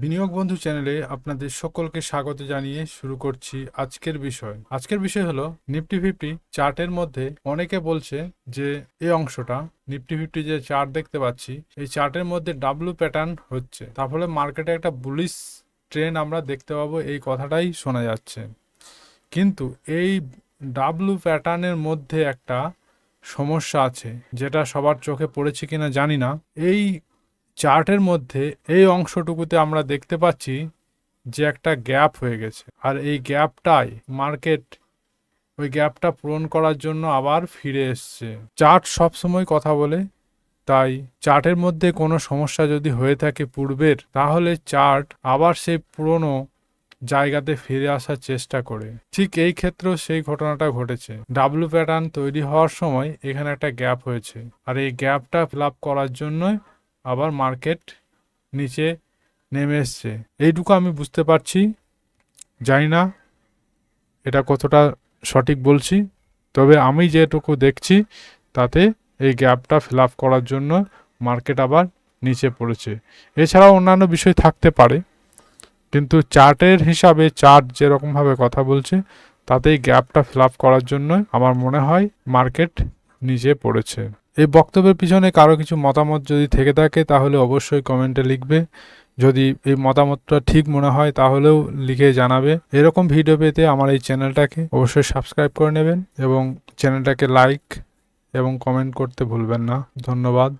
বিনিয়োগ বন্ধু চ্যানেলে আপনাদের সকলকে স্বাগত জানিয়ে শুরু করছি আজকের বিষয়। আজকের বিষয় হলো নিফটি ফিফটি চার্টের মধ্যে অনেকে বলছে যে এই অংশটা, নিফটি ফিফটি যে চার্ট দেখতে পাচ্ছি, এই চার্টের মধ্যে ডাব্লু প্যাটার্ন হচ্ছে। তার ফলে মার্কেটে একটা বুলিশ ট্রেন আমরা দেখতে পাবো, এই কথাটাই শোনা যাচ্ছে। কিন্তু এই ডাব্লু প্যাটার্নের মধ্যে একটা সমস্যা আছে, যেটা সবার চোখে পড়েছে কিনা জানি না। এই চার্টের মধ্যে এই অংশটুকুতে আমরা দেখতে পাচ্ছি যে একটা গ্যাপ হয়ে গেছে। আর এই গ্যাপটাই মার্কেট, ওই গ্যাপটা পূরণ করার জন্য আবার ফিরে এসছে। চার্ট সবসময় কথা বলে, তাই চার্টের মধ্যে কোনো সমস্যা যদি হয়ে থাকে পূর্বের, তাহলে চার্ট আবার সেই পুরনো জায়গাতে ফিরে আসার চেষ্টা করে। ঠিক এই ক্ষেত্রেও সেই ঘটনাটা ঘটেছে। ডাব্লু প্যাটার্ন তৈরি হওয়ার সময় এখানে একটা গ্যাপ হয়েছে। আর এই গ্যাপটা ফিল আপ করার জন্যই আবার মার্কেট নিচে নেমে এসছে। এইটুকু আমি বুঝতে পারছি, জানি না এটা কতটা সঠিক বলছি, তবে আমি যেটুকু দেখছি তাতে এই গ্যাপটা ফিল আপ করার জন্য মার্কেট আবার নিচে পড়েছে। এছাড়াও অন্যান্য বিষয় থাকতে পারে, কিন্তু চার্টের হিসাবে চার্ট যেরকমভাবে কথা বলছে, তাতেই গ্যাপটা ফিল আপ করার জন্য আমার মনে হয় মার্কেট নিচে পড়েছে। এই বক্তব্যের পিছনে কারও কিছু মতামত যদি থেকে থাকে, তাহলে অবশ্যই কমেন্টে লিখবে। যদি এই মতামতটা ঠিক মনে হয়, তাহলেও লিখে জানাবে। এরকম ভিডিও পেতে আমার এই চ্যানেলটাকে অবশ্যই সাবস্ক্রাইব করে নেবেন এবং চ্যানেলটাকে লাইক এবং কমেন্ট করতে ভুলবেন না। ধন্যবাদ।